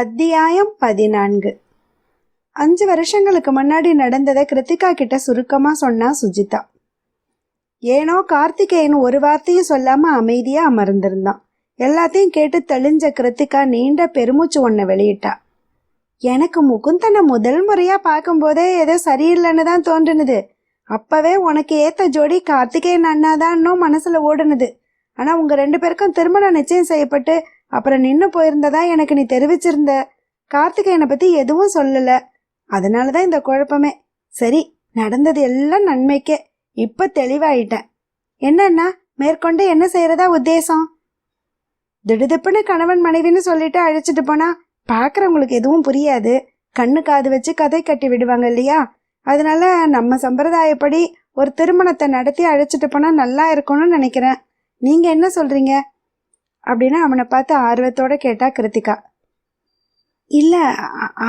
அத்தியாயம் பதினான்கு. அஞ்சு வருஷங்களுக்கு முன்னாடி நடந்ததை கிருத்திகா கிட்ட சுருக்கமாக சொன்னா சுஜிதா. ஏனோ கார்த்திகேயன் ஒரு வார்த்தையும் சொல்லாம அமைதியா அமர்ந்திருந்தான். எல்லாத்தையும் கேட்டு தெளிஞ்ச கிருத்திகா நீண்ட பெருமூச்சு ஒன்ன வெளியிட்டா. எனக்கு முகுந்தனை முதல் முறையா பார்க்கும்போதே ஏதோ சரியில்லைன்னு தான் தோன்றுனது. அப்பவே உனக்கு ஏத்த ஜோடி கார்த்திகேயன் அண்ணாதான்னும் மனசுல ஓடுனது. ஆனா உங்க ரெண்டு பேருக்கும் திருமணம் நிச்சயம் செய்யப்பட்டு அப்புறம் நின்று போயிருந்ததா எனக்கு நீ தெரிவிச்சிருந்த? கார்த்திகேயனை பற்றி எதுவும் சொல்லலை. அதனால தான் இந்த குழப்பமே. சரி நடந்தது எல்லாம் நன்மைக்கே. இப்போ தெளிவாயிட்டேன். என்னன்னா மேற்கொண்டு என்ன செய்யறதா உத்தேசம்? திடுதிப்புன்னு கணவன் மனைவின்னு சொல்லிட்டு அழைச்சிட்டு போனா பார்க்குறவங்களுக்கு எதுவும் புரியாது. கண்ணு காது வச்சு கதை கட்டி விடுவாங்க இல்லையா? அதனால நம்ம சம்பிரதாயப்படி ஒரு திருமணத்தை நடத்தி அழைச்சிட்டு போனால் நல்லா இருக்கும்னு நினைக்கிறேன். நீங்கள் என்ன சொல்கிறீங்க அப்படின்னு அவனை பார்த்து ஆர்வத்தோட கேட்டா கிருத்திகா. இல்லை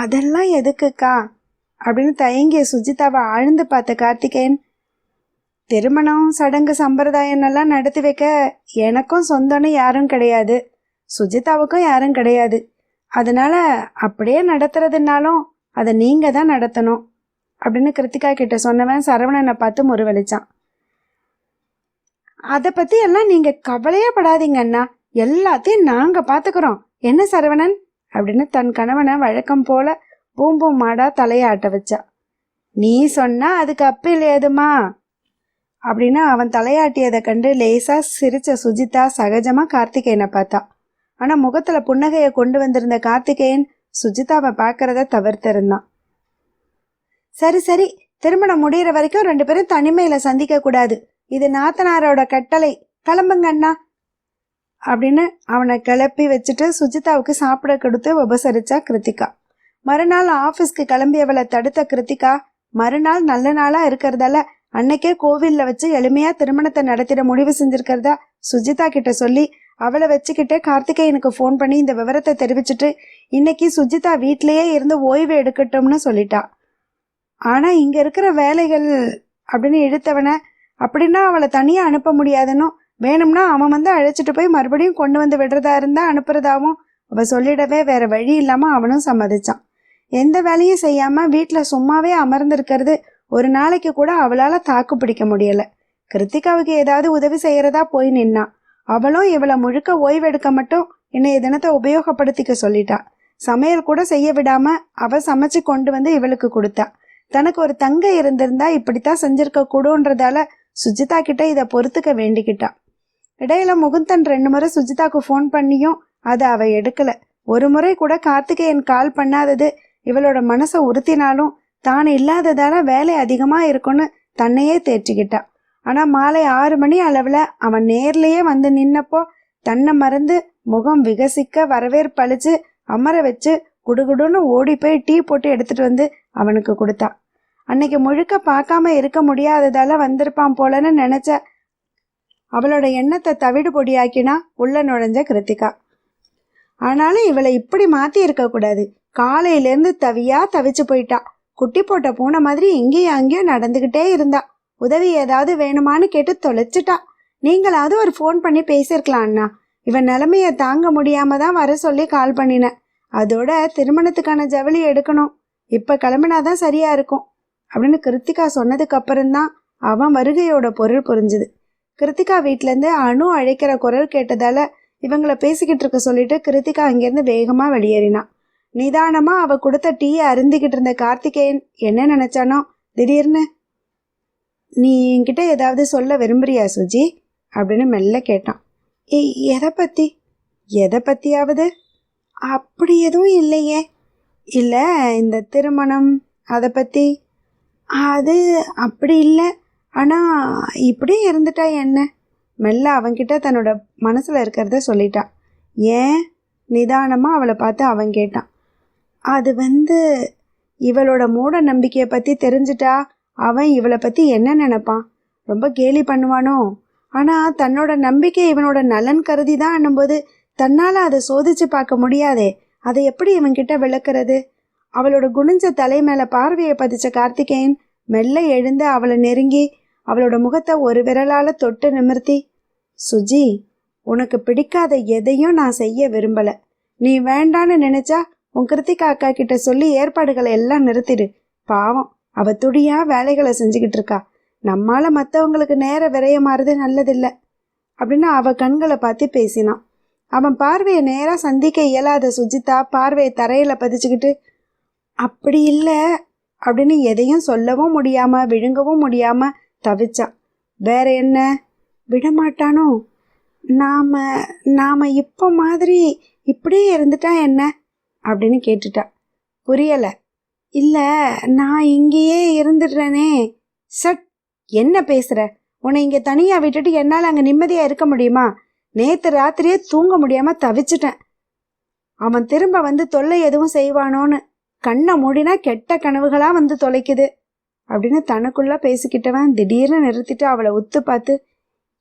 அதெல்லாம் எதுக்குக்கா? அப்படின்னு தயங்கிய சுஜிதாவை ஆழ்ந்து பார்த்த கார்த்திகேயன் திருமணம் சடங்கு சம்பிரதாயம் எல்லாம் நடத்தி வைக்க எனக்கும் சொந்தம்னு யாரும் கிடையாது. சுஜிதாவுக்கும் யாரும் கிடையாது. அதனால அப்படியே நடத்துறதுனாலும் அதை நீங்கள் தான் நடத்தணும். அப்படின்னு கிருத்திகா கிட்ட சொன்னவன் சரவணனை பார்த்து முருவளிச்சான் அதை பற்றி எல்லாம் நீங்கள் கவலையே படாதீங்க அண்ணா. எல்லாத்தையும் நாங்க பாத்துக்கிறோம். என்ன சரவணன்? அப்படின்னு தன் கணவனை வழக்கம் போல பூம்பூம் மாடா தலையாட்ட வச்சா. நீ சொன்னா அதுக்கு அப்பில் ஏதுமா? அப்படின்னு அவன் தலையாட்டியதை கண்டு லேசா சிரிச்ச சுஜிதா சகஜமா கார்த்திகேயனை பார்த்தா. ஆனா முகத்துல புன்னகையை கொண்டு வந்திருந்த கார்த்திகேயன் சுஜிதாவை பார்க்கறத தவிர்த்திருந்தான் சரி சரி. திருமணம் முடியிற வரைக்கும் ரெண்டு பேரும் தனிமையில சந்திக்க கூடாது. இது நாத்தனாரோட கட்டளை. கிளம்புங்க அண்ணா. அப்படின்னு அவனை கிளப்பி வச்சுட்டு சுஜிதாவுக்கு சாப்பிட கொடுத்து உபசரிச்சா கிருத்திகா. மறுநாள் ஆஃபீஸ்க்கு கிளம்பியவளை தடுத்த கிருத்திகா மறுநாள் நல்ல நாளா இருக்கிறதால அன்னைக்கே கோவில்ல வச்சு எளிமையா திருமணத்தை நடத்திட முடிவு செஞ்சிருக்கிறதா? சுஜிதா கிட்ட சொல்லி அவளை வச்சுக்கிட்டே கார்த்திகேயனுக்கு ஃபோன் பண்ணி இந்த விவரத்தை தெரிவிச்சிட்டு இன்னைக்கு சுஜிதா வீட்லயே இருந்து ஓய்வு எடுக்கட்டும்னு சொல்லிட்டா. ஆனா இங்க இருக்கிற வேலைகள் அப்படின்னு இழுத்தவன அப்படின்னா அவளை தனியா அனுப்ப முடியாதுன்னு வேணும்னா அவன் வந்து அழைச்சிட்டு போய் மறுபடியும் கொண்டு வந்து விடுறதா இருந்தா அனுப்புறதாவும் அவ சொல்லிடவே வேற வழி இல்லாம அவனும் சம்மதிச்சான். எந்த வேலையும் செய்யாம வீட்டுல சும்மாவே அமர்ந்திருக்கிறது ஒரு நாளைக்கு கூட அவளால தாக்கு பிடிக்க முடியல. கிருத்திகாவுக்கு ஏதாவது உதவி செய்யறதா போய் நின்னா அவளும் இவளை முழுக்க ஓய்வெடுக்க மட்டும் இன்னைய தினத்தை உபயோகப்படுத்திக்க சொல்லிட்டா. சமையல் கூட செய்ய விடாம அவ சமைச்சு கொண்டு வந்து இவளுக்கு கொடுத்தா. தனக்கு ஒரு தங்க இருந்திருந்தா இப்படித்தான் செஞ்சிருக்க கூடுன்றதால சுஜிதா கிட்ட இதை பொறுத்துக்க வேண்டிக்கிட்டா. இடையில முகுந்தன் ரெண்டு முறை சுஜிதாக்கு ஃபோன் பண்ணியும் அதை அவ எடுக்கல. ஒரு முறை கூட கார்த்திகேயன் கால் பண்ணாதது இவளோட மனசை உறுத்தினாலும் தான் இல்லாததால வேலை அதிகமா இருக்கும்னு தன்னையே தேற்றிக்கிட்டான் ஆனா மாலை ஆறு மணி அளவுல அவன் நேர்லயே வந்து நின்னப்போ தன்னை மறந்து முகம் விகசிக்க வரவேற்பளிச்சு அமர வச்சு குடுகுடுன்னு ஓடி போய் டீ போட்டு எடுத்துட்டு வந்து அவனுக்கு கொடுத்தான் அன்னைக்கு முழுக்க பார்க்காம இருக்க முடியாததால வந்திருப்பான் போலன்னு நினைச்ச அவளோட எண்ணத்தை தவிடு பொடியாக்கினா உள்ள நுழைஞ்ச கிருத்திகா. ஆனாலும் இவளை இப்படி மாத்தி இருக்க கூடாது. காலையில தவியா தவிச்சு போயிட்டா. குட்டி போட்ட பூனை மாதிரி இங்கேயும் அங்கேயும் நடந்துகிட்டே இருந்தா. உதவி ஏதாவது வேணுமான்னு கேட்டு தொலைச்சிட்டா. நீங்களாவது ஒரு ஃபோன் பண்ணி பேசியிருக்கலாம் அண்ணா. இவன் நிலைமைய தாங்க முடியாம தான் வர சொல்லி கால் பண்ணினேன் அதோட திருமணத்துக்கான ஜவுளி எடுக்கணும். இப்ப கிளம்பினாதான் சரியா இருக்கும். அப்படின்னு கிருத்திகா சொன்னதுக்கு அப்புறம்தான் அவன் வருகையோட பொருள் புரிஞ்சுது. கிருத்திகா வீட்டிலேருந்து அணு அழைக்கிற குரல் கேட்டதால இவங்கள பேசிக்கிட்டு இருக்க சொல்லிட்டு கிருத்திகா அங்கேருந்து வேகமாக வெளியேறினான் நிதானமாக அவள் கொடுத்த டீயை அருந்திக்கிட்டு இருந்த கார்த்திகேயன் என்ன நினைச்சானோ திடீர்னு நீ என்கிட்ட ஏதாவது சொல்ல விரும்புறியா சுஜி? அப்படின்னு மெல்ல கேட்டான். "ஏய், எதை பற்றி எதை பற்றியாவது அப்படி எதுவும் இல்லையே. இல்லை இந்த திருமணம் அதை பற்றி அது அப்படி இல்லை. ஆனால் இப்படியே இருந்துட்டா என்ன? மெல்ல அவன்கிட்ட தன்னோட மனசில் இருக்கிறத சொல்லிட்டான் ஏன்? நிதானமாக அவளை பார்த்து அவன் கேட்டான். அது வந்து இவளோட மூட நம்பிக்கையை பற்றி தெரிஞ்சிட்டா அவன் இவளை பற்றி என்ன நினப்பான்? ரொம்ப கேலி பண்ணுவானோ? ஆனால் தன்னோட நம்பிக்கை இவனோட நலன் கருதி தான் என்னும்போது தன்னால் அதை சோதிச்சு பார்க்க முடியாதே. அதை எப்படி இவன்கிட்ட விளக்குறது? அவளோட குனிஞ்ச தலை மேலே பார்வையை பதிச்ச கார்த்திகேயன் மெல்ல எழுந்து அவளை நெருங்கி அவளோட முகத்தை ஒரு விரலால தொட்டு நிமிர்த்தி சுஜி உனக்கு பிடிக்காத எதையும் நான் செய்ய விரும்பல. நீ வேண்டான்னு நினைச்சா உன் கிருத்திகா அக்கா கிட்ட சொல்லி ஏற்பாடுகளை எல்லாம் நிறுத்திடு. பாவம் அவ துடியா வேலைகளை செஞ்சுக்கிட்டு இருக்கா. நம்மால மற்றவங்களுக்கு நேர விரயமாறுது நல்லதில்ல. அப்படின்னு அவ கண்களை பார்த்து பேசினான் அவன் பார்வையை நேராக சந்திக்க இயலாத சுஜிதா பார்வையை தரையில பதிச்சுக்கிட்டு அப்படி இல்லை அப்படின்னு எதையும் சொல்லவும் முடியாம விழுங்கவும் முடியாம தவிச்சான் வேற என்ன? விடமாட்டானோ? நாம நாம இப்போ மாதிரி இப்படியே இருந்துட்டா என்ன? அப்படின்னு கேட்டுட்டா. புரியல. இல்ல நான் இங்கேயே இருந்துடுறேனே. சட் என்ன பேசுற? உன்னை இங்க தனியா விட்டுட்டு என்னால அங்க நிம்மதியா இருக்க முடியுமா? நேத்து ராத்திரியே தூங்க முடியாம தவிச்சிட்டேன். அவன் திரும்ப வந்து தொல்லை எதுவும் செய்வானோன்னு கண்ணை மூடினா கெட்ட கனவுகளா வந்து தொலைக்குது. அப்படின்னு தனக்குள்ளே பேசிக்கிட்டவன் திடீர்னு நிறுத்திட்டு அவளை உத்து பார்த்து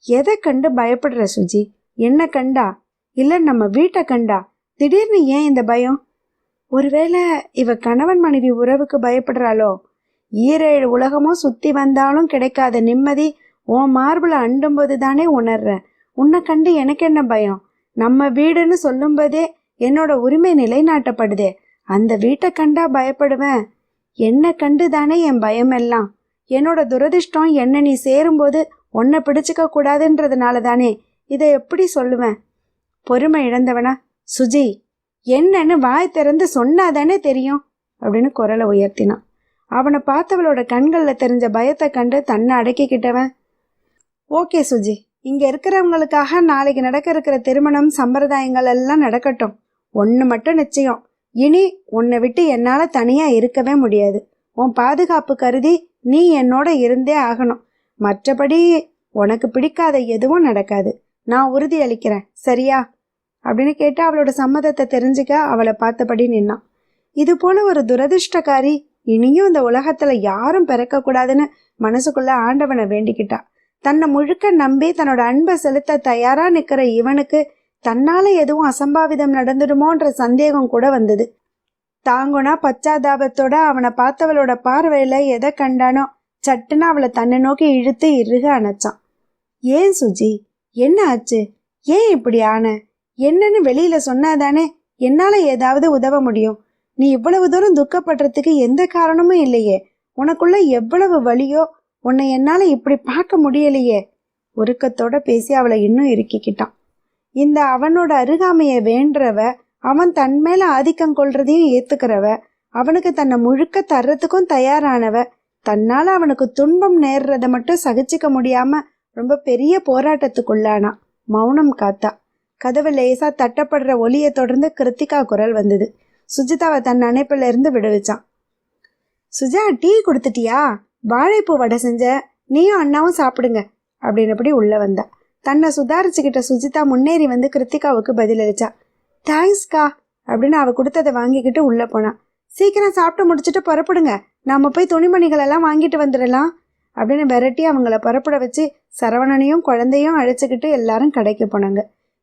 எதை கண்டு பயப்படுற சுஜி? என்ன கண்டா? இல்லை நம்ம வீட்டை கண்டா? திடீர்னு ஏன் இந்த பயம்? ஒருவேளை இவ கணவன் மனைவி உறவுக்கு பயப்படுறாளோ? ஈரேழு உலகமும் சுத்தி வந்தாலும் கிடைக்காத நிம்மதி உன் மார்பில் அண்டும்போது தானே உணர்றேன் உன்னை கண்டு எனக்கு என்ன பயம்? நம்ம வீடுன்னு சொல்லும்போதே என்னோட உரிமை நிலைநாட்டப்படுதே. அந்த வீட்டை கண்டா பயப்படுவேன். என்னை கண்டு தானே என் பயம் எல்லாம் என்னோட துரதிர்ஷ்டம் என்ன நீ சேரும்போது உன்னை பிடிச்சிக்க கூடாதுன்றதுனால தானே இதை எப்படி சொல்லுவேன்? பொறுமை இழந்தவனா? சுஜி என்னன்னு வாய் திறந்து சொன்னாதானே தெரியும்? அப்படின்னு குரலை உயர்த்தினான். அவனை பார்த்தவளோட கண்களில் தெரிஞ்ச பயத்தை கண்டு தன்னை அடக்கிக்கிட்டவன். ஓகே சுஜி இங்கே இருக்கிறவங்களுக்காக நாளைக்கு நடக்க இருக்கிற திருமணம் சம்பிரதாயங்கள் எல்லாம் நடக்கட்டும். ஒன்று மட்டும் நிச்சயம். இனி உன்னை விட்டு என்னால் தனியாக இருக்கவே முடியாது. உன் பாதுகாப்பு கருதி நீ என்னோட இருந்தே ஆகணும். மற்றபடி உனக்கு பிடிக்காத எதுவும் நடக்காது. நான் உறுதி அளிக்கிறேன் சரியா? அப்படின்னு கேட்டு அவளோட சம்மதத்தை தெரிஞ்சுக்க அவளை பார்த்தபடி நின்னான். இது போல ஒரு துரதிருஷ்டக்காரி இனியும் இந்த உலகத்துல யாரும் பிறக்கக்கூடாதுன்னு மனசுக்குள்ள ஆண்டவனை வேண்டிக்கிட்டா. தன்னை முழுக்க நம்பி தன்னோட அன்பை செலுத்த தயாரா நிக்கிற இவனுக்கு தன்னால எதுவும் அசம்பாவிதம் நடந்துடுமோன்ற சந்தேகம் கூட வந்தது. தாங்குனா பச்சாதாபத்தோட அவனை பார்த்தவளோட பார்வையில எதை கண்டானோ சட்டுன்னு அவளை தன்னை நோக்கி இழுத்து இறுக அணைச்சான். ஏன் சுஜி? என்ன ஆச்சு? ஏன் இப்படி ஆன? என்னன்னு வெளியில சொன்னாதானே? என்னால ஏதாவது உதவ முடியும்? நீ இவ்வளவு தூரம் துக்கப்படுறதுக்கு எந்த காரணமும் இல்லையே. உனக்குள்ள எவ்வளவு வலியோ உன்னை என்னால இப்படி பார்க்க முடியலையே. உருக்கத்தோட பேசி அவளை இன்னும் இறுக்கிக்கிட்டான். இந்த அவனோட அருகாமையை வேண்டுறவ அவன் தன் மேல ஆதிக்கம் கொள்றதையும் ஏத்துக்கிறவ அவனுக்கு தன்னை முழுக்க தர்றதுக்கும் தயாரானவ தன்னால அவனுக்கு துன்பம் நேர்றத மட்டும் சகிச்சுக்க முடியாம ரொம்ப பெரிய போராட்டத்துக்குள்ளானா. மௌனம் காத்தா. கதவு லேசா தட்டப்படுற ஒலியை தொடர்ந்து கிருத்திகா குரல் வந்தது. சுஜிதாவை தன் நினைப்புல இருந்து விடுவிச்சான். சுஜா டீ கொடுத்துட்டியா? வாழைப்பூ வடை செஞ்ச? நீயும் அண்ணாவும் சாப்பிடுங்க அப்படின்னபடி உள்ள வந்தா. தன்னை சுதாரிச்சுக்கிட்ட சுஜிதா முன்னேறி வந்து கிருத்திகாவுக்கு பதிலளிச்சா. தேங்க்ஸ்கா அப்படின்னு அவ கொடுத்ததை வாங்கிக்கிட்டு உள்ளே போனான் சீக்கிரம் சாப்பிட்டு முடிச்சுட்டு புறப்படுங்க. நாம் போய் துணிமணிகள் எல்லாம் வாங்கிட்டு வந்துடலாம். அப்படின்னு விரட்டி அவங்கள புறப்பட வச்சு சரவணனையும் குழந்தையும் அழைச்சிக்கிட்டு எல்லாரும் கடைக்கு போனாங்க.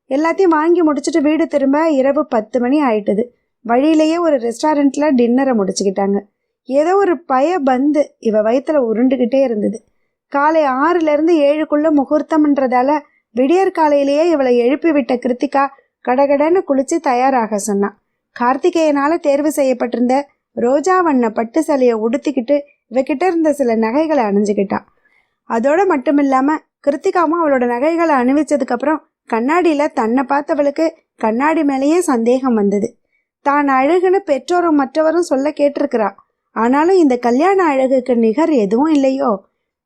எல்லாத்தையும் வாங்கி முடிச்சுட்டு வீடு திரும்ப இரவு பத்து மணி ஆயிட்டுது. வழியிலேயே ஒரு ரெஸ்டாரண்ட்டில் டின்னரை முடிச்சுக்கிட்டாங்க. ஏதோ ஒரு பய பந்து இவ வயித்துல உருண்டுகிட்டே இருந்தது. காலை ஆறுலேருந்து ஏழுக்குள்ளே முகூர்த்தம்ன்றதால விடியற் காலையிலேயே இவளை எழுப்பி விட்ட கிருத்திகா கடகடன்னு குளிச்சு தயாராக சொன்னான் கார்த்திகேயனால் தேர்வு செய்யப்பட்டிருந்த ரோஜா வண்ண பட்டு சலையை உடுத்திக்கிட்டு இவகிட்ட இருந்த சில நகைகளை அணிஞ்சுக்கிட்டான் அதோடு மட்டும் இல்லாமல் கிருத்திகாவும் அவளோட நகைகளை அணிவிச்சதுக்கப்புறம் கண்ணாடியில் தன்னை பார்த்தவளுக்கு கண்ணாடி மேலேயே சந்தேகம் வந்தது. தான் அழகுன்னு பெற்றோரும் மற்றவரும் சொல்ல கேட்டிருக்கிறா. ஆனாலும் இந்த கல்யாண அழகுக்கு நிகர் எதுவும் இல்லையோ?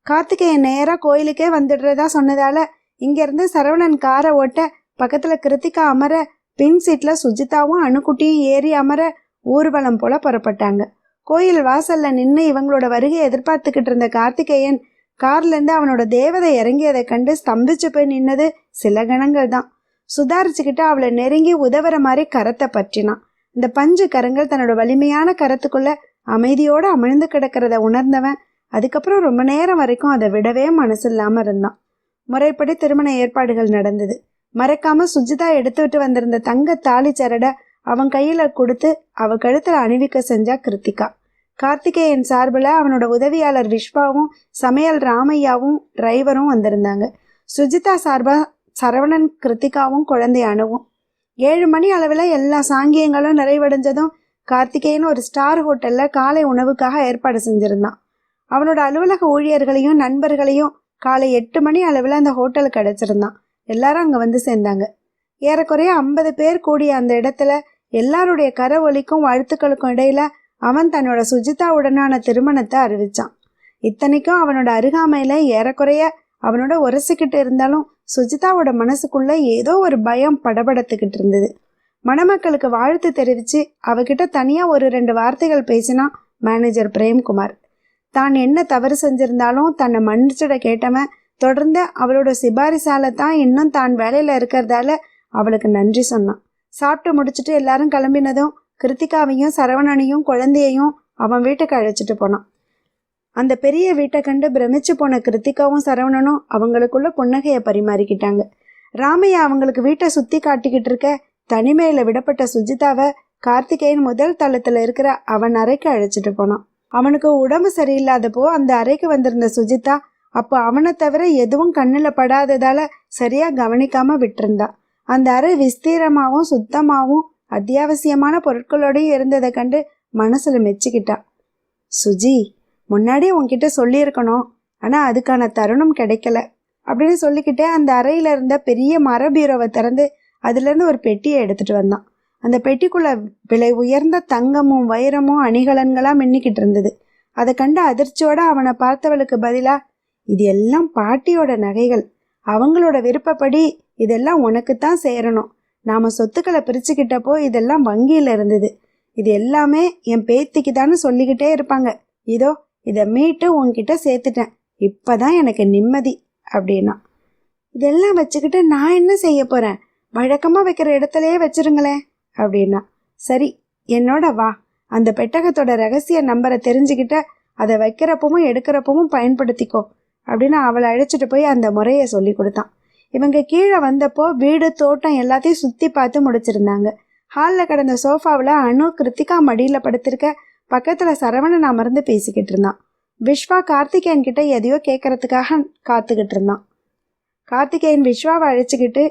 கார்த்திகேயன் நேராக கோயிலுக்கே வந்துடுறதா சொன்னதால இங்கேருந்து சரவணன் காரை ஓட்ட பக்கத்தில் கிருத்திகா அமர பின் சீட்டில் சுஜிதாவும் அணுக்குட்டியும் ஏறி அமர ஊர்வலம் போல புறப்பட்டாங்க. கோயில் வாசல்ல நின்று இவங்களோட வருகையை எதிர்பார்த்துக்கிட்டு இருந்த கார்த்திகேயன் கார்லேருந்து அவனோட தேவதை இறங்கியதை கண்டு ஸ்தம்பிச்சு போய் நின்னது சில கணங்கள் தான். சுதாரிச்சுக்கிட்டு அவளை நெருங்கி உதவுற மாதிரி கரத்தை பற்றினான். இந்த பஞ்சு கரங்கள் தன்னோட வலிமையான கரத்துக்குள்ள அமைதியோடு அமிழ்ந்து கிடக்கிறத உணர்ந்தவன். அதுக்கப்புறம் ரொம்ப நேரம் வரைக்கும் அதை விடவே மனசு இல்லாமல் இருந்தான். முறைப்படி திருமண ஏற்பாடுகள் நடந்தது. மறக்காம சுஜிதா எடுத்துட்டு வந்திருந்த தங்க தாலி சரட அவன் கையில கொடுத்து அவ கழுத்துல அணிவிக்க செஞ்சா கிருத்திகா. கார்த்திகேயன் சார்பில் அவனோட உதவியாளர் விஸ்வாவும் சமையல் ராமையாவும் டிரைவரும் வந்திருந்தாங்க. சுஜிதா சார்பா சரவணன் கிருத்திகாவும் குழந்தை அணுவும். ஏழு மணி அளவில் எல்லா சாங்கியங்களும் நிறைவடைஞ்சதும் கார்த்திகேயன் ஒரு ஸ்டார் ஹோட்டலில் காலை உணவுக்காக ஏற்பாடு செஞ்சிருந்தான். அவனோட அலுவலக ஊழியர்களையும் நண்பர்களையும் காலை எட்டு மணி அளவில் அந்த ஹோட்டலுக்கு அடைச்சிருந்தான் எல்லாரும் அங்கே வந்து சேர்ந்தாங்க. ஏறக்குறைய ஐம்பது பேர் கூடிய அந்த இடத்துல எல்லாருடைய கரவொலிக்கும் வாழ்த்துக்களுக்கும் இடையில அவன் தன்னோட சுஜிதாவுடனான திருமணத்தை அறிவிச்சான். இத்தனைக்கும் அவனோட அருகாமையில ஏறக்குறைய அவனோட உரசிக்கிட்டு இருந்தாலும் சுஜிதாவோட மனசுக்குள்ள ஏதோ ஒரு பயம் படபடத்துக்கிட்டு இருந்தது. மணமக்களுக்கு வாழ்த்து தெரிவிச்சு அவகிட்ட தனியா ஒரு ரெண்டு வார்த்தைகள் பேசினா மேனேஜர் பிரேம்குமார். தான் என்ன தவறு செஞ்சிருந்தாலும் தன்னை மன்னிச்சிட கேட்டவன் தொடர்ந்து அவளோட சிபாரிசால தான் இன்னும் தான் வேலையில இருக்கிறதால அவளுக்கு நன்றி சொன்னான். சாப்பிட்டு முடிச்சிட்டு எல்லாரும் கிளம்பினதும் கிருத்திகாவையும் சரவணனையும் குழந்தையையும் அவன் வீட்டுக்கு அழைச்சிட்டு போனான். அந்த பெரிய வீட்டை கண்டு பிரமிச்சு போன கிருத்திகாவும் சரவணனும் அவங்களுக்குள்ள புன்னகையை பரிமாறிக்கிட்டாங்க. ராமையா அவங்களுக்கு வீட்டை சுத்தி காட்டிக்கிட்டு இருக்க தனிமையில விடப்பட்ட சுஜிதாவை கார்த்திகேயன் முதல் தளத்துல இருக்கிற அவன் அறைக்கு அழைச்சிட்டு போனான். அவனுக்கு உடம்பு சரியில்லாதப்போ அந்த அறைக்கு வந்திருந்த சுஜிதா அப்போ அவனை தவிர எதுவும் கண்ணில் படாததால சரியா கவனிக்காம விட்டிருந்தா. அந்த அறை விஸ்தீரமாகவும் சுத்தமாகவும் அத்தியாவசியமான பொருட்களோடையும் இருந்ததை கண்டு மனசுல மெச்சுக்கிட்டா. சுஜி முன்னாடி உன்கிட்ட சொல்லியிருக்கணும் ஆனால் அதுக்கான தருணம் கிடைக்கல அப்படின்னு சொல்லிக்கிட்டே அந்த அறையில இருந்த பெரிய மர பீரோவை திறந்து அதுலேருந்து ஒரு பெட்டியை எடுத்துட்டு வந்தான். அந்த பெட்டிக்குள்ள விலை உயர்ந்த தங்கமும் வைரமும் அணிகலன்களா மின்னிக்கிட்டு இருந்தது. அதை கண்ட அதிர்ச்சியோட அவனை பார்த்தவளுக்கு பதிலா இது எல்லாம் பாட்டியோட நகைகள். அவங்களோட விருப்பப்படி இதெல்லாம் உனக்கு தான் சேரணும். நாம சொத்துக்களை பிரிச்சுக்கிட்டப்போ இதெல்லாம் வங்கியில இருந்தது. இது எல்லாமே என் பேத்திக்கு தானே சொல்லிக்கிட்டே இருப்பாங்க. இதோ இதை மீட்டு உன்கிட்ட சேர்த்துட்டேன். இப்பதான் எனக்கு நிம்மதி அப்படின்னா. இதெல்லாம் வச்சுக்கிட்டு நான் என்ன செய்ய போறேன்? வழக்கமா வைக்கிற இடத்துலயே வச்சிருங்களேன். அப்படின்னா சரி என்னோட வா. அந்த பெட்டகத்தோட ரகசிய நம்பரை தெரிஞ்சுக்கிட்ட அதை வைக்கிறப்பவும் எடுக்கிறப்பவும் பயன்படுத்திக்கோ அப்படின்னு அவளை அழைச்சிட்டு போய் அந்த முறையை சொல்லி கொடுத்தான். இவங்க கீழே வந்தப்போ வீடு தோட்டம் எல்லாத்தையும் சுற்றி பார்த்து முடிச்சிருந்தாங்க. ஹாலில் கிடந்த சோஃபாவில் அணு கிருத்திகா மடியில் படுத்திருக்க பக்கத்தில் சரவணன் அமர்ந்து பேசிக்கிட்டு இருந்தான். விஸ்வா கார்த்திகேயன் கிட்ட எதையோ கேட்கறதுக்காக காத்துக்கிட்டு இருந்தான். கார்த்திகேயன் விஸ்வாவை அழைச்சிக்கிட்டு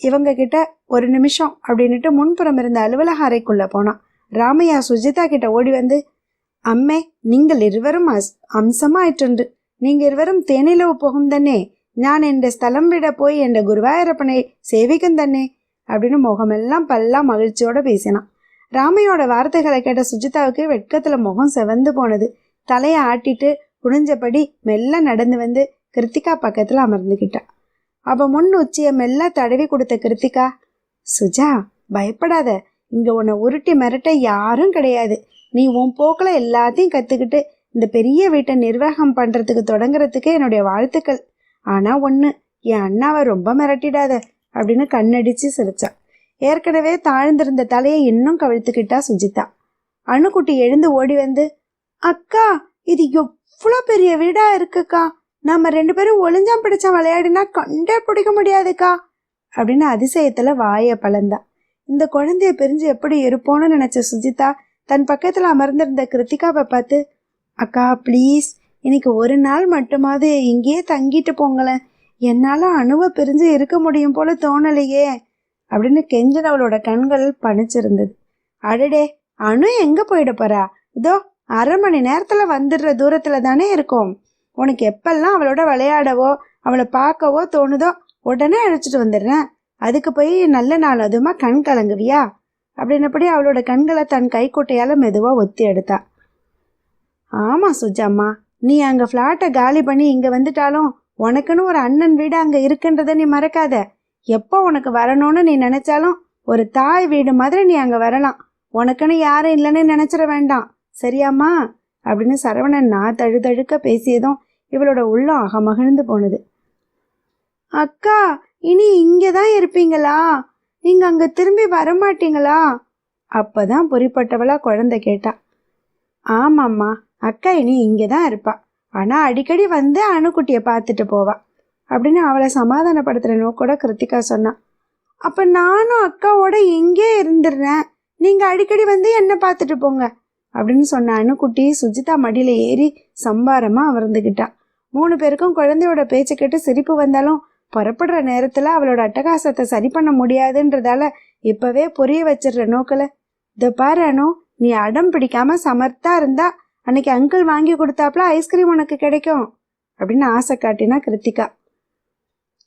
இவங்க கிட்ட ஒரு நிமிஷம் அப்படின்னுட்டு முன்புறம் இருந்த அலுவலக அறைக்குள்ளே போனான். ராமையா சுஜிதா கிட்ட ஓடி வந்து அம்மே நீங்கள் இருவரும் அஸ் அம்சமாயிட்டுண்டு நீங்கள் இருவரும் தேனிலவு போகும் தன்னே நான் என் ஸ்தலம் விட போய் என் குருவாயூரப்பனை சேவிக்கும் தன்னே அப்படின்னு முகமெல்லாம் பல்லாம் மகிழ்ச்சியோடு பேசினான். ராமையோட வார்த்தைகளை கேட்ட சுஜிதாவுக்கு வெட்கத்தில் முகம் செவந்து போனது. தலையை ஆட்டிட்டு குனிஞ்சபடி மெல்ல நடந்து வந்து கிருத்திகா பக்கத்தில் அமர்ந்துக்கிட்டான் அவ முன் உச்சிய மெல்ல தடவி கொடுத்த கிருத்திகா சுஜா பயப்படாத. இங்க உன்னை உருட்டி மிரட்ட யாரும் கிடையாது. நீ உன் போக்கில் எல்லாத்தையும் கத்துக்கிட்டு இந்த பெரிய வீட்டை நிர்வாகம் பண்றதுக்கு தொடங்குறதுக்கு என்னுடைய வாழ்த்துக்கள். ஆனா ஒண்ணு என் அண்ணாவை ரொம்ப மிரட்டிடாத அப்படின்னு கண்ணடிச்சு சிரிச்சா. ஏற்கனவே தாழ்ந்திருந்த தலையை இன்னும் கவிழ்த்துக்கிட்டா சுஜிதா. அணுக்குட்டி எழுந்து ஓடி வந்து அக்கா இது எவ்வளோ பெரிய வீடா இருக்குக்கா? நாம் ரெண்டு பேரும் ஒளிஞ்சாம் பிடிச்சா விளையாடினா கண்டே பிடிக்க முடியாதுக்கா அப்படின்னு அதிசயத்துல வாய பழந்தா. இந்த குழந்தைய பிரிஞ்சு எப்படி இருப்போம்னு நினைச்ச சுஜிதா தன் பக்கத்துல அமர்ந்திருந்த கிருத்திகாவை பார்த்து அக்கா ப்ளீஸ் இன்னைக்கு ஒரு நாள் மட்டுமாவது இங்கேயே தங்கிட்டு போங்களேன். என்னால அணுவை பிரிஞ்சு இருக்க முடியும் போல தோணலையே அப்படின்னு கெஞ்சனவளோட கண்கள் பணிச்சிருந்தது அடடே அணு எங்க போயிட போறா? இதோ அரை மணி நேரத்துல வந்துடுற தூரத்துல தானே இருக்கும். உனக்கு எப்பெல்லாம் அவளோட விளையாடவோ அவளை பார்க்கவோ தோணுதோ உடனே அழைச்சிட்டு வந்துடுறேன். அதுக்கு போய் நல்ல நாள் அதுமா கண் கலங்குவியா? அப்படின்னபடி அவளோட கண்களை தன் கைக்குட்டையால் மெதுவாக ஒத்தி எடுத்தா. ஆமாம் சுஜாம்மா நீ அங்கே ஃப்ளாட்டை காலி பண்ணி இங்கே வந்துட்டாலும் உனக்குன்னு ஒரு அண்ணன் வீடு அங்கே இருக்குன்றத நீ மறக்காத. எப்போ உனக்கு வரணும்னு நீ நினச்சாலும் ஒரு தாய் வீடு மாதிரி நீ அங்கே வரலாம். உனக்குன்னு யாரும் இல்லைன்னு நினச்சிட வேண்டாம். சரியாம்மா? அப்படின்னு சரவணன் நான் தழுதழுக்க பேசியதும் இவளோட உள்ளம் அகமகிழ்ந்து போனது. அக்கா இனி இங்கே தான் இருப்பீங்களா? நீங்கள் அங்கே திரும்பி வரமாட்டீங்களா? அப்பதான் பொறிப்பட்டவளா குழந்தை கேட்டா. ஆமாம்மா அக்கா இனி இங்கே தான் இருப்பா. ஆனால் அடிக்கடி வந்து அணுக்குட்டியை பார்த்துட்டு போவா. அப்படின்னு அவளை சமாதானப்படுத்துகிற நோக்கோட கிருத்திகா சொன்னா. அப்போ நானும் அக்காவோட இங்கே இருந்துடுறேன். நீங்கள் அடிக்கடி வந்து என்ன பார்த்துட்டு போங்க. அப்படின்னு சொன்ன அணுக்குட்டி சுஜிதா மடியில் ஏறி சம்பாரமாக அமர்ந்துக்கிட்டா மூணு பேருக்கும் குழந்தையோட பேச்சை கேட்டு சிரிப்பு வந்தாலும் புறப்படுற நேரத்தில் அவளோட அட்டகாசத்தை சரி பண்ண முடியாதுன்றதால இப்போவே புரிய வச்சிடுற நோக்கில் இதை பாரு அனு நீ அடம் பிடிக்காம சமர்த்தா இருந்தா அன்னைக்கு அங்கிள் வாங்கி கொடுத்தாப்புல ஐஸ்கிரீம் உனக்கு கிடைக்கும் அப்படின்னு ஆசை காட்டினா கிருத்திகா.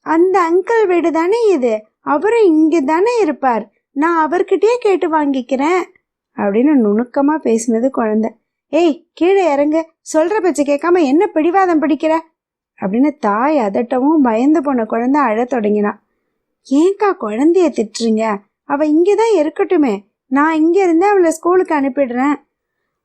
அந்த அங்கிள் வீடு தானே இது? அவரும் இங்கே தானே இருப்பார். நான் அவர்கிட்டயே கேட்டு வாங்கிக்கிறேன். அப்படின்னு நுணுக்கமா பேசினது குழந்தை. ஏய் கீழே இறங்க. சொல்ற பச்சை கேட்காம என்ன பிடிவாதம் பிடிக்கிற? அப்படின்னு தாய் அதட்டவும் பயந்து போன குழந்தை அழத் தொடங்கினா. ஏங்கா குழந்தைய திட்டுறீங்க? அவ இங்கே தான் இருக்கட்டுமே. நான் இங்க இருந்து அவளை ஸ்கூலுக்கு அனுப்பிடுறேன்.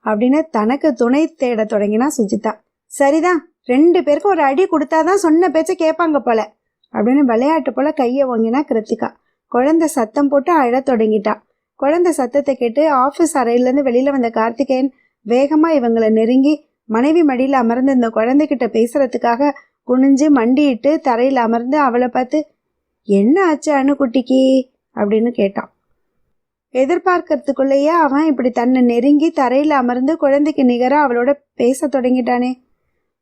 அப்படின்னு தனக்கு துணை தேட தொடங்கினா சுஜிதா. சரிதான். ரெண்டு பேருக்கும் ஒரு அடி கொடுத்தாதான் சொன்ன பேச்ச கேட்பாங்க போல. அப்படின்னு விளையாட்டு போல கையை வாங்கினா கிருத்திகா. குழந்தை சத்தம் போட்டு அழத் தொடங்கிட்டா. குழந்தை சத்தத்தை கேட்டு ஆஃபீஸ் அறையிலேருந்து வெளியில் வந்த கார்த்திகேயன் வேகமாக இவங்களை நெருங்கி மனைவி மடியில் அமர்ந்து இந்த குழந்தைகிட்ட பேசுறதுக்காக குனிஞ்சு மண்டியிட்டு தரையில் அமர்ந்து அவளை பார்த்து என்ன ஆச்சு அணுக்குட்டிக்கு? அப்படின்னு கேட்டான். எதிர்பார்க்கறதுக்குள்ளேயே அவன் இப்படி தன்னை நெருங்கி தரையில் அமர்ந்து குழந்தைக்கு நிகராக அவளோட பேச தொடங்கிட்டானே.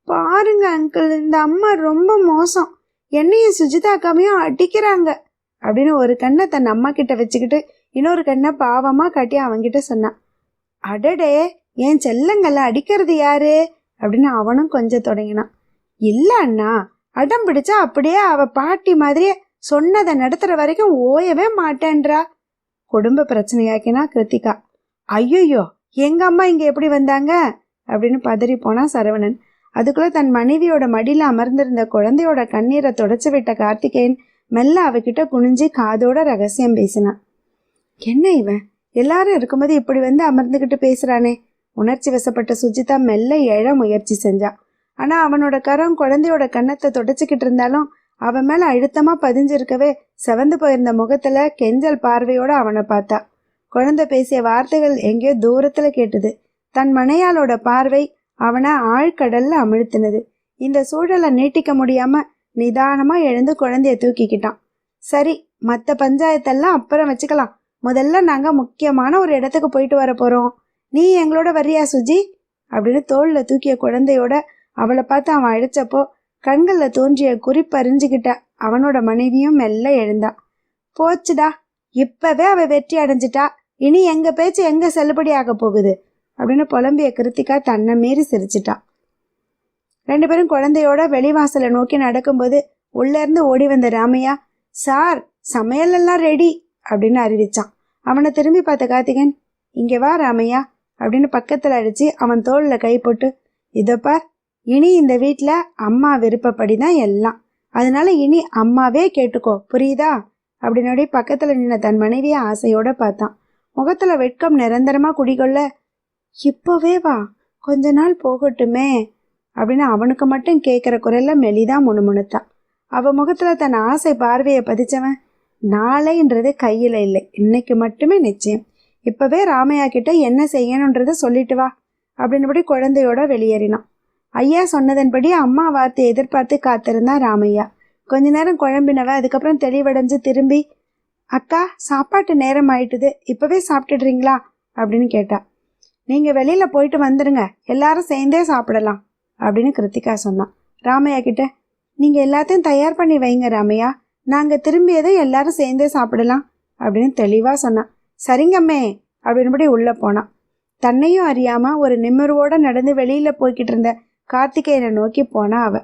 பாருங்க அங்கிள் இந்த அம்மா ரொம்ப மோசம். என்னையும் சுஜிதா அக்காமையும் அடிக்கிறாங்க. அப்படின்னு ஒரு கண்ணை தன் அம்மா கிட்ட வச்சுக்கிட்டு இன்னொரு கண்ணை பாவமாக காட்டி அவன்கிட்ட சொன்னான் அடடே என் செல்லங்களை அடிக்கிறது யாரு? அப்படின்னு அவனும் கொஞ்சம் தொடங்கினான். இல்லை அண்ணா அடம் பிடிச்சா அப்படியே அவ பாட்டி மாதிரியே சொன்னதை நடத்துகிற வரைக்கும் ஓயவே மாட்டேன்றா. குடும்ப பிரச்சனையாக்கினா கிருத்திகா ஐயோயோ எங்க அம்மா இங்க எப்படி வந்தாங்க? அப்படின்னு பதறி போனான் சரவணன். அதுக்குள்ள தன் மனைவியோட மடியில் அமர்ந்திருந்த குழந்தையோட கண்ணீரை தொடச்சு விட்ட கார்த்திகேயன் மெல்ல அவகிட்ட குனிஞ்சு காதோட ரகசியம் பேசினான். என்ன இவன்? எல்லாரும் இருக்கும்போது இப்படி வந்து அமர்ந்துக்கிட்டு பேசுறானே. உணர்ச்சி வசப்பட்ட சுஜிதா மெல்ல எழ முயற்சி செஞ்சா. ஆனா அவனோட கரம் குழந்தையோட கன்னத்தை தொடச்சிக்கிட்டு இருந்தாலும் அவன் மேல அழுத்தமா பதிஞ்சிருக்கவே செவந்து போயிருந்த முகத்துல கெஞ்சல் பார்வையோட அவனை பார்த்தா. குழந்தை பேசிய வார்த்தைகள் எங்கேயோ தூரத்துல கேட்டது. தன் மனையாளோட பார்வை அவனை ஆழ்கடல்ல அமிழ்த்தினது. இந்த சூழலை நீட்டிக்க முடியாம நிதானமா எழுந்து குழந்தைய தூக்கிக்கிட்டான். சரி மற்ற பஞ்சாயத்தெல்லாம் அப்புறம் வச்சுக்கலாம். முதல்ல நாங்கள் முக்கியமான ஒரு இடத்துக்கு போயிட்டு வர போகிறோம் நீ எங்களோட வரியா சுஜி? அப்படின்னு தோளில் தூக்கிய குழந்தையோட அவளை பார்த்து அவன் அழைச்சப்போ கண்களில் தோன்றிய குறிப்பறிஞ்சுக்கிட்ட அவனோட மனைவியும் மெல்ல எழுந்தான் போச்சுடா இப்பவே அவ வெற்றி அடைஞ்சிட்டா. இனி எங்க பேச்சு எங்க செல்லுபடியாக போகுது? அப்படின்னு புலம்பிய கிருத்திகா தன்னை மீறி சிரிச்சிட்டான் ரெண்டு பேரும் குழந்தையோட வெளிவாசலை நோக்கி நடக்கும்போது உள்ளேருந்து ஓடி வந்த ராமையா சார் சமையல் எல்லாம் ரெடி அப்படின்னு அறிவிச்சான். அவனை திரும்பி பார்த்த கார்த்திகன் இங்கே வா ராமையா அப்படின்னு பக்கத்தில் அடித்து அவன் தோளில் கை போட்டு இதப்பார் இனி இந்த வீட்டில் அம்மா விருப்பப்படி தான் எல்லாம். அதனால இனி அம்மாவே கேட்டுக்கோ புரியுதா? அப்படின்னோட பக்கத்தில் நின்ன தன் மனைவியை ஆசையோடு பார்த்தான். முகத்தில் வெட்கம் நிரந்தரமாக குடிகொள்ள இப்போவே வா கொஞ்ச நாள் போகட்டுமே அப்படின்னு அவனுக்கு மட்டும் கேட்குற குரல்ல மெலிதான் முணுமுணுத்தான். அவள் முகத்தில் தன் ஆசை பார்வையை பதிச்சவன் நாளைன்றது கையில் இல்லை. இன்னைக்கு மட்டுமே நிச்சயம். இப்போவே ராமையா கிட்ட என்ன செய்யணுன்றத சொல்லிட்டு வா அப்படின்னபடி குழந்தையோட வெளியேறினான். ஐயா சொன்னதன்படி அம்மா வார்த்தை எதிர்பார்த்து காத்திருந்தான் ராமையா. கொஞ்ச நேரம் குழம்பினவ அதுக்கப்புறம் தெளிவடைஞ்சு திரும்பி அக்கா சாப்பாட்டு நேரம் ஆயிட்டுது. இப்போவே சாப்பிட்டுடுறீங்களா? அப்படின்னு கேட்டா. நீங்கள் வெளியில் போயிட்டு வந்துடுங்க எல்லாரும் சேர்ந்தே சாப்பிடலாம் அப்படின்னு கிருத்திகா சொன்னான். ராமையா கிட்ட நீங்கள் எல்லாத்தையும் தயார் பண்ணி வைங்க ராமையா. நாங்கள் திரும்பியதை எல்லாரும் சேர்ந்தே சாப்பிடலாம் அப்படின்னு தெளிவாக சொன்னான். சரிங்கம்மே அப்படின்படி உள்ளே போனான். தன்னையும் அறியாமல் ஒரு நிம்மர்வோடு நடந்து வெளியில் போய்கிட்டு இருந்த கார்த்திகேயனை நோக்கி போனா அவ.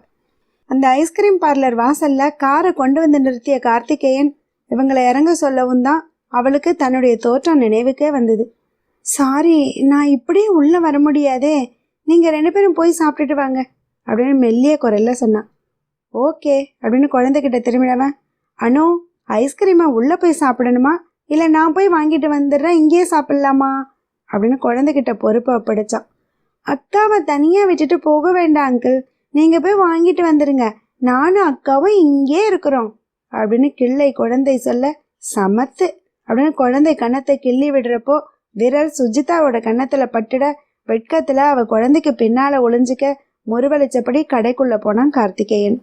அந்த ஐஸ்கிரீம் பார்லர் வாசல்ல காரை கொண்டு வந்து நிறுத்திய கார்த்திகேயன் இவங்களை இறங்க சொல்லவும் தான் அவளுக்கு தன்னுடைய தோற்றம் நினைவுக்கே வந்தது. சாரி நான் இப்படியே உள்ளே வர முடியாதே நீங்கள் ரெண்டு பேரும் போய் சாப்பிட்டுட்டு வாங்க அப்படின்னு மெல்லிய குரல்ல சொன்னான். ஓகே அப்படின்னு குழந்தைகிட்ட திரும்பினவன் அனு ஐஸ்கிரீமை உள்ளே போய் சாப்பிடணுமா? இல்லை நான் போய் வாங்கிட்டு வந்துடுறேன் இங்கேயே சாப்பிட்லாமா? அப்படின்னு குழந்தைகிட்ட பொறுப்பை ஒப்படைச்சான். அக்காவை தனியாக விட்டுட்டு போக வேண்டாம் அங்கிள் நீங்கள் போய் வாங்கிட்டு வந்துடுங்க நானும் அக்காவும் இங்கே இருக்கிறோம். அப்படின்னு கிள்ளை குழந்தை சொல்ல சமத்து. அப்படின்னு குழந்தை கன்னத்தை கிள்ளி விடுறப்போ விரல் சுஜிதாவோட கன்னத்தில் பட்டுட வெட்கத்தில் அவள் குழந்தைக்கு பின்னால் ஒளிஞ்சிக்க முறுவலிச்சபடி கடைக்குள்ளே போனான் கார்த்திகேயன்.